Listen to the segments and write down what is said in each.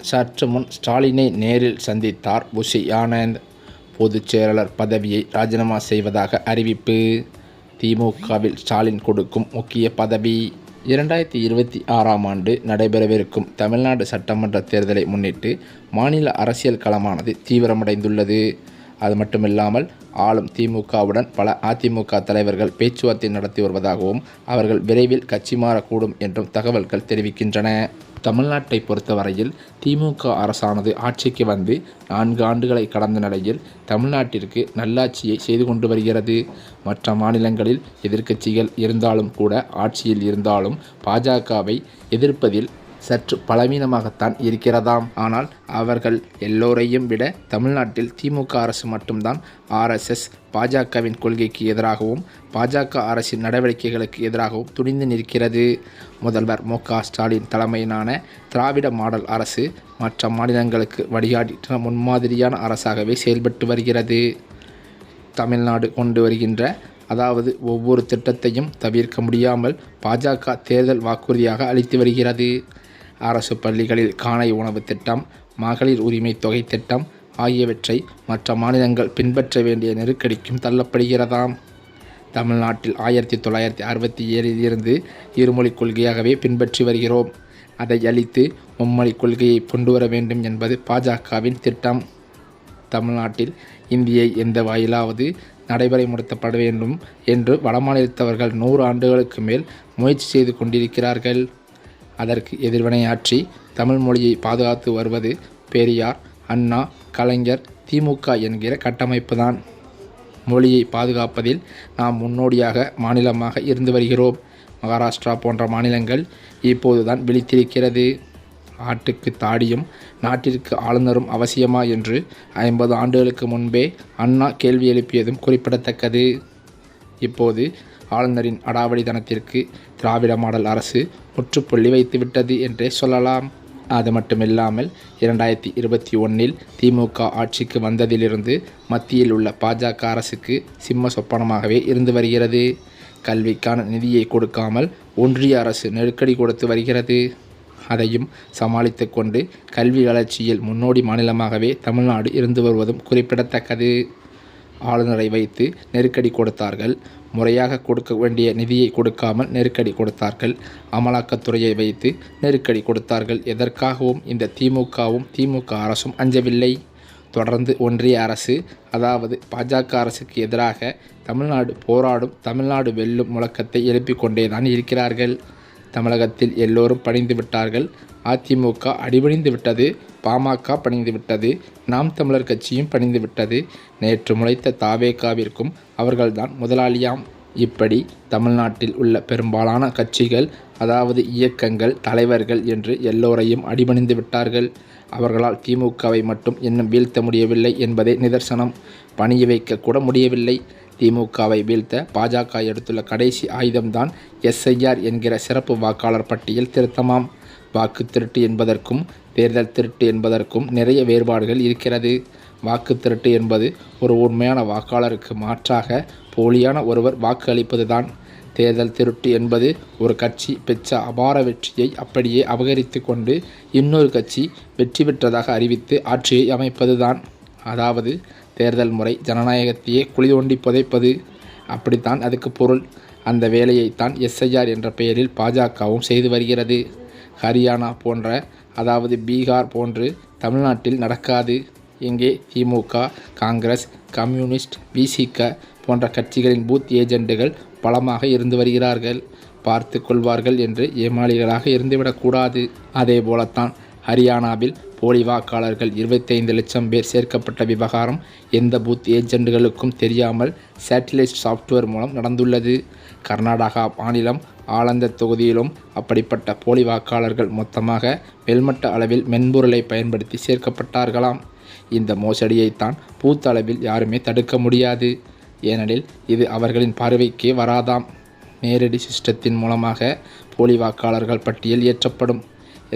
சற்று முன் ஸ்டாலினை நேரில் சந்தித்தார் புஷி ஆனந்த். பொதுச் செயலாளர் பதவியை ராஜினாமா செய்வதாக அறிவிப்பு. திமுகவில் ஸ்டாலின் கொடுக்கும் முக்கிய பதவி. இரண்டாயிரத்தி இருபத்தி ஆறாம் ஆண்டு நடைபெறவிருக்கும் தமிழ்நாடு சட்டமன்ற தேர்தலை முன்னிட்டு மாநில அரசியல் களமானது தீவிரமடைந்துள்ளது. அது மட்டுமில்லாமல் ஆளும் திமுகவுடன் பல அதிமுக தலைவர்கள் பேச்சுவார்த்தை நடத்தி வருவதாகவும் அவர்கள் விரைவில் கட்சி மாறக்கூடும் என்றும் தகவல்கள் தெரிவிக்கின்றன. தமிழ்நாட்டை பொறுத்தவரையில் திமுக அரசானது ஆட்சிக்கு வந்து நான்கு ஆண்டுகளை கடந்த நிலையில் தமிழ்நாட்டிற்கு நல்லாட்சியை செய்து கொண்டு வருகிறது. மற்ற மாநிலங்களில் எதிர்க்கட்சிகள் இருந்தாலும் கூட ஆட்சியில் இருந்தாலும் பாஜகவை எதிர்ப்பதில் சற்று பலவீனமாகத்தான் இருக்கிறதாம். ஆனால் அவர்கள் எல்லோரையும் விட தமிழ்நாட்டில் திமுக அரசு மட்டும்தான் ஆர்எஸ்எஸ் பாஜகவின் கொள்கைக்கு எதிராகவும் பாஜக அரசின் நடவடிக்கைகளுக்கு எதிராகவும் துணிந்து நிற்கிறது. முதல்வர் மு ஸ்டாலின் தலைமையிலான திராவிட மாடல் அரசு மற்ற மாநிலங்களுக்கு வழிகாட்டின முன்மாதிரியான அரசாகவே செயல்பட்டு வருகிறது. தமிழ்நாடு கொண்டு வருகின்ற அதாவது ஒவ்வொரு திட்டத்தையும் தவிர்க்க முடியாமல் பாஜக தேர்தல் வாக்குறுதியாக அளித்து வருகிறது. அரசு பள்ளிகளில் காலை உணவு திட்டம் மகளிர் உரிமை தொகை திட்டம் ஆகியவற்றை மற்ற மாநிலங்கள் பின்பற்ற வேண்டிய நெருக்கடிக்கும் தள்ளப்படுகிறதாம். தமிழ்நாட்டில் ஆயிரத்தி தொள்ளாயிரத்தி அறுபத்தி ஏழில் இருந்து இருமொழிக் கொள்கையாகவே பின்பற்றி வருகிறோம். அதை அளித்து மும்மொழிக் கொள்கையை கொண்டு வர வேண்டும் என்பது பாஜகவின் திட்டம். தமிழ்நாட்டில் இந்தியை எந்த வாயிலாவது நடைமுறைப்படுத்தப்பட வேண்டும் என்று வடமாநிலத்தவர்கள் நூறு ஆண்டுகளுக்கு மேல் முயற்சி செய்து கொண்டிருக்கிறார்கள். அதற்கு எதிர்வினையாற்றி தமிழ் மொழியை பாதுகாத்து வருவது பெரியார் அண்ணா கலைஞர் திமுக என்கிற கட்டமைப்பு தான் மொழியை பாதுகாப்பதில் நாம் முன்னோடியாக மாநிலமாக இருந்து வருகிறோம். மகாராஷ்டிரா போன்ற மாநிலங்கள் இப்போதுதான் விழித்திருக்கிறது. ஆட்டுக்கு தாடியும் நாட்டிற்கு ஆளுநரும் அவசியமா என்று ஐம்பது ஆண்டுகளுக்கு முன்பே அண்ணா கேள்வி எழுப்பியதும் குறிப்பிடத்தக்கது. இப்போது ஆளுநரின் அடாவடித்தனத்திற்கு திராவிட மாடல் அரசு முற்றுப்புள்ளி வைத்துவிட்டது என்றே சொல்லலாம். அது மட்டுமில்லாமல் இரண்டாயிரத்தி இருபத்தி ஒன்றில் திமுக ஆட்சிக்கு வந்ததிலிருந்து மத்தியில் உள்ள பாஜக அரசுக்கு சிம்ம சொப்பனமாகவே இருந்து வருகிறது. கல்விக்கான நிதியை கொடுக்காமல் ஒன்றிய அரசு நெருக்கடி கொடுத்து வருகிறது. அதையும் சமாளித்து கொண்டு கல்வி வளர்ச்சியில் முன்னோடி மாநிலமாகவே தமிழ்நாடு இருந்து வருவதும் குறிப்பிடத்தக்கது. ஆளுநரை வைத்து நெருக்கடி கொடுத்தார்கள். முறையாக கொடுக்க வேண்டிய நிதியை கொடுக்காமல் நெருக்கடி கொடுத்தார்கள். அமலாக்கத்துறையை வைத்து நெருக்கடி கொடுத்தார்கள். எதற்காகவும் இந்த திமுகவும் திமுக அரசும் அஞ்சவில்லை. தொடர்ந்து ஒன்றிய அரசு அதாவது பாஜக அரசுக்கு எதிராக தமிழ்நாடு போராடும் தமிழ்நாடு வெல்லும் முழக்கத்தை எழுப்பிக் கொண்டேதான் இருக்கிறார்கள். தமிழகத்தில் எல்லோரும் பணிந்து விட்டார்கள். அதிமுக அடிபணிந்து விட்டது. பாமக பணிந்துவிட்டது நாம் தமிழர் கட்சியும் பணிந்துவிட்டது நேற்று முளைத்த தாவேகாவிற்கும் அவர்கள்தான் முதலாளியாம். இப்படி தமிழ்நாட்டில் உள்ள பெரும்பாலான கட்சிகள் அதாவது இயக்கங்கள் தலைவர்கள் என்று எல்லோரையும் அடிபணிந்து விட்டார்கள். அவர்களால் திமுகவை மட்டும் இன்னும் வீழ்த்த முடியவில்லை என்பதே நிதர்சனம். பணிய வைக்க கூட முடியவில்லை. திமுகவை வீழ்த்த பாஜக எடுத்துள்ள கடைசி ஆயுதம்தான் எஸ்ஐஆர் என்கிற சிறப்பு வாக்காளர் பட்டியல் திருத்தமாம். வாக்கு திருட்டு என்பதற்கும் தேர்தல் திருட்டு என்பதற்கும் நிறைய வேறுபாடுகள் இருக்கிறது. வாக்கு திருட்டு என்பது ஒரு உண்மையான வாக்காளருக்கு மாற்றாக போலியான ஒருவர் வாக்கு அளிப்பதுதான் தேர்தல் திருட்டு என்பது ஒரு கட்சி பெற்ற அபார வெற்றியை அப்படியே அபகரித்து கொண்டு இன்னொரு கட்சி வெற்றி பெற்றதாக அறிவித்து ஆட்சியை அமைப்பதுதான். அதாவது தேர்தல் முறை ஜனநாயகத்தையே குழி தோண்டி புதைப்பது. அப்படித்தான் அதுக்கு பொருள். அந்த வேலையைத்தான் எஸ்ஐஆர் என்ற பெயரில் பாஜகவும் செய்து வருகிறது. ஹரியானா போன்ற அதாவது பீகார் போன்று தமிழ்நாட்டில் நடக்காது. இங்கே திமுக காங்கிரஸ் கம்யூனிஸ்ட் விசிக போன்ற கட்சிகளின் பூத் ஏஜெண்டுகள் பலமாக இருந்து வருகிறார்கள். பார்த்து கொள்வார்கள் என்று ஏமாளிகளாக இருந்துவிடக்கூடாது அதே போலத்தான் ஹரியானாவில் போலி வாக்காளர்கள் இருபத்தைந்து லட்சம் பேர் சேர்க்கப்பட்ட விவகாரம் எந்த பூத் ஏஜெண்டுகளுக்கும் தெரியாமல் சேட்டிலைட் சாஃப்ட்வேர் மூலம் நடந்துள்ளது. கர்நாடகா மாநிலம் ஆலந்த தொகுதியிலும் அப்படிப்பட்ட போலி வாக்காளர்கள் மொத்தமாக மேல்மட்ட அளவில் மென்பொருளை பயன்படுத்தி சேர்க்கப்பட்டார்களாம். இந்த மோசடியைத்தான் பூத் அளவில் யாருமே தடுக்க முடியாது. ஏனெனில் இது அவர்களின் பார்வைக்கே வராதாம். நேரடி சிஸ்டத்தின் மூலமாக போலி வாக்காளர்கள் பட்டியல் ஏற்றப்படும்.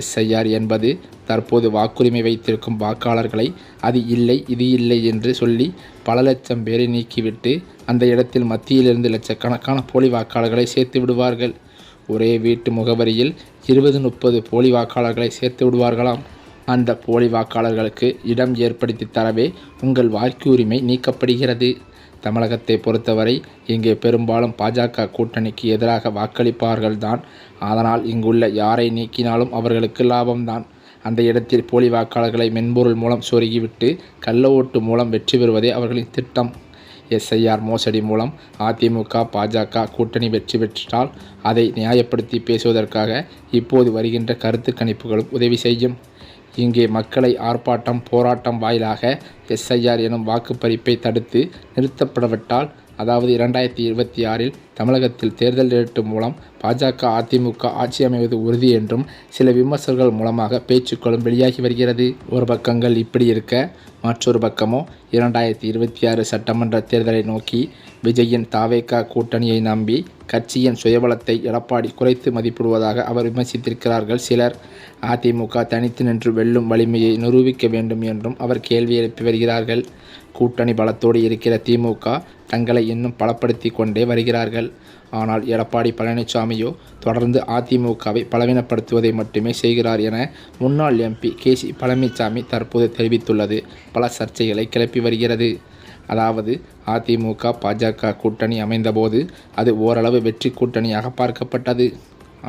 எஸ்ஐஆர் என்பது தற்போது வாக்குரிமை வைத்திருக்கும் வாக்காளர்களை அது இல்லை இது இல்லை என்று சொல்லி பல லட்சம் பேரை நீக்கிவிட்டு அந்த இடத்தில் மத்தியிலிருந்து லட்சக்கணக்கான போலி வாக்காளர்களை சேர்த்து விடுவார்கள். ஒரே வீட்டு முகவரியில் இருபது முப்பது போலி வாக்காளர்களை சேர்த்து விடுவார்களாம். அந்த போலி வாக்காளர்களுக்கு இடம் ஏற்படுத்தி தரவே உங்கள் வாக்குரிமை நீக்கப்படுகிறது. தமிழகத்தை பொறுத்தவரை இங்கே பெரும்பாலும் பாஜக கூட்டணிக்கு எதிராக வாக்களிப்பார்கள்தான். அதனால் இங்குள்ள யாரை நீக்கினாலும் அவர்களுக்கு லாபம்தான். அந்த இடத்தில் போலி வாக்காளர்களை மென்பொருள் மூலம் சொருகிவிட்டு கள்ள ஓட்டு மூலம் வெற்றி பெறுவதே அவர்களின் திட்டம். எஸ்ஐஆர் மோசடி மூலம் அதிமுக பாஜக கூட்டணி வெற்றி பெற்றால் அதை நியாயப்படுத்தி பேசுவதற்காக இப்போது வருகின்ற கருத்து கணிப்புகளும் உதவி செய்யும். இங்கே மக்களை ஆர்ப்பாட்டம் போராட்டம் வாயிலாக எஸ்ஐஆர் எனும் வாக்குப்பறிப்பை தடுத்து நிறுத்தப்படவிட்டால் அதாவது இரண்டாயிரத்தி இருபத்தி ஆறில் தமிழகத்தில் தேர்தல் ஏற்று மூலம் பாஜக அதிமுக ஆட்சி அமைவது உறுதி என்றும் சில விமர்சகர்கள் மூலமாக பேச்சுக்களும் வெளியாகி வருகிறது. ஒரு பக்கங்கள் இப்படி இருக்க மற்றொரு பக்கமோ இரண்டாயிரத்தி இருபத்தி ஆறு சட்டமன்ற தேர்தலை நோக்கி விஜயின் தாவேகா கூட்டணியை நம்பி கட்சியின் சுயபலத்தை எடப்பாடி குறைத்து மதிப்பிடுவதாக அவர் விமர்சித்திருக்கிறார்கள் சிலர். அதிமுக தனித்து நின்று வெல்லும் வலிமையை நிரூபிக்க வேண்டும் என்றும் அவர் கேள்வி எழுப்பி வருகிறார்கள். கூட்டணி பலத்தோடு இருக்கிற திமுக தங்களை இன்னும் பலப்படுத்தி கொண்டே வருகிறார்கள். ஆனால் எடப்பாடி பழனிசாமியோ தொடர்ந்து அதிமுகவை பலவீனப்படுத்துவதை மட்டுமே செய்கிறார் என முன்னாள் எம்பி கே சி பழனிசாமி தற்போது தெரிவித்துள்ளது. பல சர்ச்சைகளை கிளப்பி வருகிறது. அதாவது அதிமுக பாஜக கூட்டணி அமைந்தபோது அது ஓரளவு வெற்றி கூட்டணியாக பார்க்கப்பட்டது.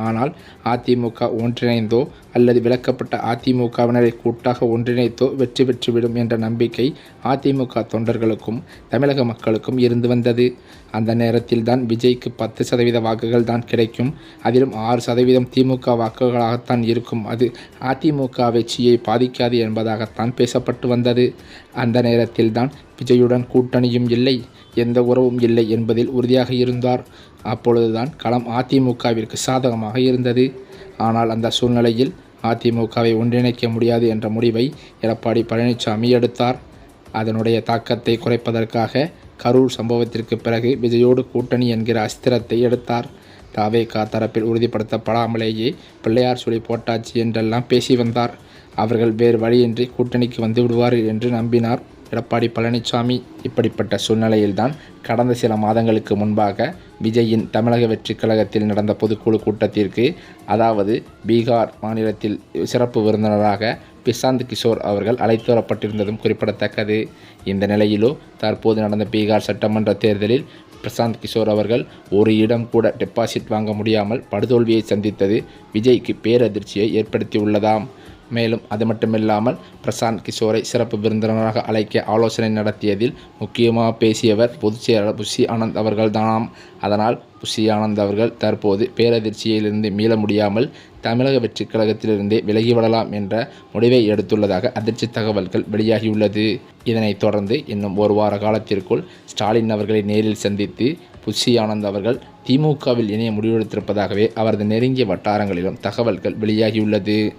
ஆனால் அதிமுக ஒன்றிணைந்தோ அல்லது விலக்கப்பட்ட அதிமுகவினரை கூட்டாக ஒன்றிணைத்தோ வெற்றி பெற்றுவிடும் என்ற நம்பிக்கை அதிமுக தொண்டர்களுக்கும் தமிழக மக்களுக்கும் இருந்து வந்தது. அந்த நேரத்தில் தான் விஜய்க்கு பத்து சதவீத வாக்குகள் தான் கிடைக்கும். அதிலும் ஆறு சதவீதம் திமுக வாக்குகளாகத்தான் இருக்கும். அது அதிமுக வெற்றியை பாதிக்காது என்பதாகத்தான் பேசப்பட்டு வந்தது. அந்த நேரத்தில் தான் விஜயுடன் கூட்டணியும் இல்லை எந்த உறவும் இல்லை என்பதில் உறுதியாக இருந்தார். அப்பொழுதுதான் களம் அதிமுகவிற்கு சாதகமாக இருந்தது. ஆனால் அந்த சூழ்நிலையில் அதிமுகவை ஒன்றிணைக்க முடியாது என்ற முடிவை எடப்பாடி பழனிசாமி எடுத்தார். அதனுடைய தாக்கத்தை குறைப்பதற்காக கரூர் சம்பவத்திற்கு பிறகு விஜயோடு கூட்டணி என்கிற அஸ்திரத்தை எடுத்தார். தாவேகா தரப்பில் உறுதிப்படுத்தப்படாமலேயே பிள்ளையார் சொல்லி போட்டாச்சு என்றெல்லாம் பேசி வந்தார். அவர்கள் வேறு வழியின்றி கூட்டணிக்கு வந்து விடுவார்கள் என்று நம்பினார். எடப்பாடி பழனிசாமி இப்படிப்பட்ட சூழ்நிலையில்தான் கடந்த சில மாதங்களுக்கு முன்பாக விஜயின் தமிழக வெற்றிக் கழகத்தில் நடந்த பொதுக்குழு கூட்டத்திற்கு அதாவது பீகார் மாநிலத்தில் சிறப்பு விருந்தினராக பிரசாந்த் கிஷோர் அவர்கள் அழைத்து வரப்பட்டிருந்ததும் குறிப்பிடத்தக்கது. இந்த நிலையிலோ தற்போது நடந்த பீகார் சட்டமன்ற தேர்தலில் பிரசாந்த் கிஷோர் அவர்கள் ஒரு இடம் கூட டெபாசிட் வாங்க முடியாமல் படுதோல்வியை சந்தித்தது விஜய்க்கு பேரதிர்ச்சியை ஏற்படுத்தியுள்ளதாம். மேலும் அது மட்டுமில்லாமல் பிரசாந்த் கிஷோரை சிறப்பு விருந்தினராக அழைக்க ஆலோசனை நடத்தியதில் முக்கியமாக பேசியவர் பொதுச் செயலாளர் புஷி ஆனந்த் அவர்கள்தானாம். அதனால் புஷி ஆனந்த் அவர்கள் தற்போது பேரதிர்ச்சியிலிருந்து மீள முடியாமல் தமிழக வெற்றிக் கழகத்திலிருந்தே விலகிவிடலாம் என்ற முடிவை எடுத்துள்ளதாக அதிர்ச்சி தகவல்கள் வெளியாகியுள்ளது. இதனைத் தொடர்ந்து இன்னும் ஒரு வார காலத்திற்குள் ஸ்டாலின் அவர்களை நேரில் சந்தித்து புஷி ஆனந்த் அவர்கள் திமுகவில் இணைய முடிவெடுத்திருப்பதாகவே அவரது நெருங்கிய வட்டாரங்களிலும் தகவல்கள் வெளியாகியுள்ளது.